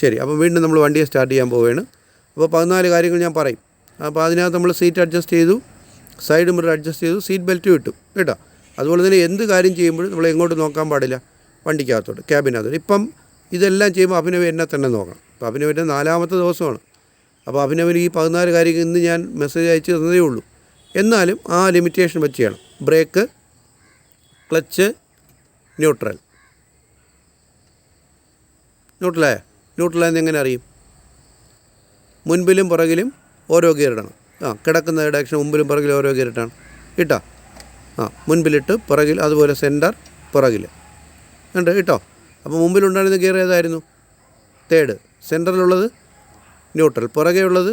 ശരി അപ്പോൾ വീണ്ടും നമ്മൾ വണ്ടിയെ സ്റ്റാർട്ട് ചെയ്യാൻ പോവുകയാണ്. അപ്പോൾ പതിനാല് കാര്യങ്ങൾ ഞാൻ പറയും. അപ്പോൾ അതിനകത്ത് നമ്മൾ സീറ്റ് അഡ്ജസ്റ്റ് ചെയ്തു സൈഡ് മിറർ അഡ്ജസ്റ്റ് ചെയ്തു സീറ്റ് ബെൽറ്റ് കിട്ടും കേട്ടോ? അതുപോലെ തന്നെ എന്ത് കാര്യം ചെയ്യുമ്പോഴും നമ്മൾ എങ്ങോട്ട് നോക്കാൻ പാടില്ല വണ്ടിക്കകത്തോട്ട് ക്യാബിനകത്തോട്ട് ഇപ്പം ഇതെല്ലാം ചെയ്യുമ്പോൾ അഭിനവ് എന്നെ തന്നെ നോക്കണം. അപ്പോൾ അഭിനവിന്റെ നാലാമത്തെ ദിവസമാണ്. അപ്പോൾ അഭിനവിന് ഈ പതിനാല് കാര്യങ്ങൾ ഇന്ന് ഞാൻ മെസ്സേജ് അയച്ചു തന്നതേ ഉള്ളൂ. എന്നാലും ആ ലിമിറ്റേഷൻ വെച്ച് ചെയ്യണം ബ്രേക്ക് ക്ലച്ച് ന്യൂട്രൽ ന്യൂട്രലായ ന്യൂട്രലായെന്ന് എങ്ങനെ അറിയും? മുൻപിലും പുറകിലും ഓരോ ഗിയർ ഇടണം ആ കിടക്കുന്ന ഡയറക്ഷൻ മുമ്പിലും പുറകിലും ഓരോ ഗിയർ ഇട്ടാണ് ഇട്ടാ? ആ മുൻപിലിട്ട് പുറകിൽ അതുപോലെ സെന്റർ പുറകിൽ ഉണ്ട് ഇട്ടോ? അപ്പോൾ മുമ്പിലുണ്ടായിരുന്ന ഗിയർ ഏതായിരുന്നു? തേർഡ് സെന്ററിലുള്ളത് ന്യൂട്രൽ പുറകെ ഉള്ളത്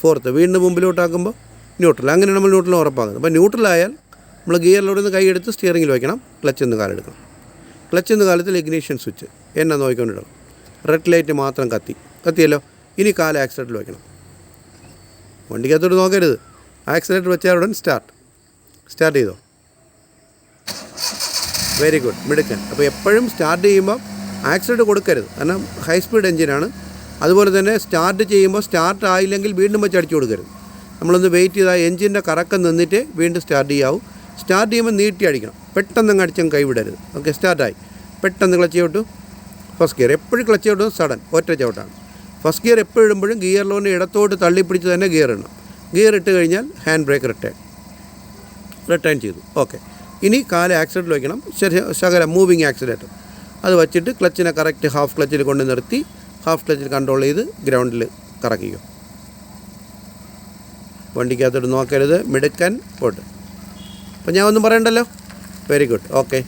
ഫോർത്ത് വീണ്ടും മുമ്പിലോട്ടാക്കുമ്പോൾ ന്യൂട്രൽ അങ്ങനെ നമ്മൾ ന്യൂട്രൽ ഉറപ്പാക്കുന്നത് അപ്പോൾ ന്യൂട്രലായാൽ നമ്മൾ ഗിയറിലൂടെ നിന്ന് കൈയെടുത്ത് സ്റ്റിയറിങ്ങിൽ വയ്ക്കണം ക്ലച്ച് എന്ന് കാലെടുക്കണം. ക്ലച്ച് എന്ന കാലത്തിൽ ഇഗ്നീഷ്യൻ സ്വിച്ച് എന്നെ നോക്കിക്കൊണ്ടിടണം. റെഡ് ലൈറ്റ് മാത്രം കത്തി. കത്തിയല്ലോ? ഇനി കാൽ ആക്സിഡന്റിൽ വയ്ക്കണം വണ്ടിക്കകത്തോട്ട് നോക്കരുത്. ആക്സിഡന്റ് വെച്ചാൽ ഉടൻ സ്റ്റാർട്ട് സ്റ്റാർട്ട് ചെയ്തോ? വെരി ഗുഡ് മിടുക്കൻ. അപ്പോൾ എപ്പോഴും സ്റ്റാർട്ട് ചെയ്യുമ്പോൾ ആക്സിഡന്റ് കൊടുക്കരുത്. കാരണം ഹൈ സ്പീഡ് എഞ്ചിനാണ് അതുപോലെ തന്നെ സ്റ്റാർട്ട് ചെയ്യുമ്പോൾ സ്റ്റാർട്ട് ആയില്ലെങ്കിൽ വീണ്ടും വെച്ച് അടിച്ചു കൊടുക്കരുത്. നമ്മളൊന്ന് വെയിറ്റ് ചെയ്താൽ എഞ്ചിന്റെ കറക്കം നിന്നിട്ട് വീണ്ടും സ്റ്റാർട്ട് ചെയ്യാവും. സ്റ്റാർട്ട് ചെയ്യുമ്പോൾ നീട്ടി അടിക്കണം. പെട്ടെന്ന് അങ്ങ് അടിച്ചങ്ങ് കൈവിടരുത്. ഓക്കെ സ്റ്റാർട്ടായി പെട്ടെന്ന് ക്ലച്ച് ചവിട്ടു ഫസ്റ്റ് ഗിയർ. എപ്പോഴും ക്ലച്ച് ഇടും സഡൻ ഒറ്റ ചവിട്ടാണ്. ഫസ്റ്റ് ഗിയർ എപ്പോഴും ഇടുമ്പോഴും ഗിയറിലോന്ന് ഇടത്തോട്ട് തള്ളിപ്പിടിച്ച് തന്നെ ഗിയർ ഇടണം. ഗിയർ ഇട്ട് കഴിഞ്ഞാൽ ഹാൻഡ് ബ്രേക്ക് റിട്ടേൺ. റിട്ടേൺ ചെയ്തു. ഓക്കെ. ഇനി കാൽ ആക്സിഡന്റ് വയ്ക്കണം. ശകലം മൂവിങ് ആക്സിഡന്റ് അത് വച്ചിട്ട് ക്ലച്ചിനെ കറക്റ്റ് ഹാഫ് ക്ലച്ചിൽ കൊണ്ട് നിർത്തി ഹാഫ് ക്ലച്ചിൽ കൺട്രോൾ ചെയ്ത് ഗ്രൗണ്ടിൽ കറക്കിക്കും. വണ്ടിക്കകത്തോട്ട് നോക്കരുത്. മിടുക്കൻ പോട്ട്. അപ്പോൾ ഞാൻ ഒന്നും പറയണ്ടല്ലോ? Very good okay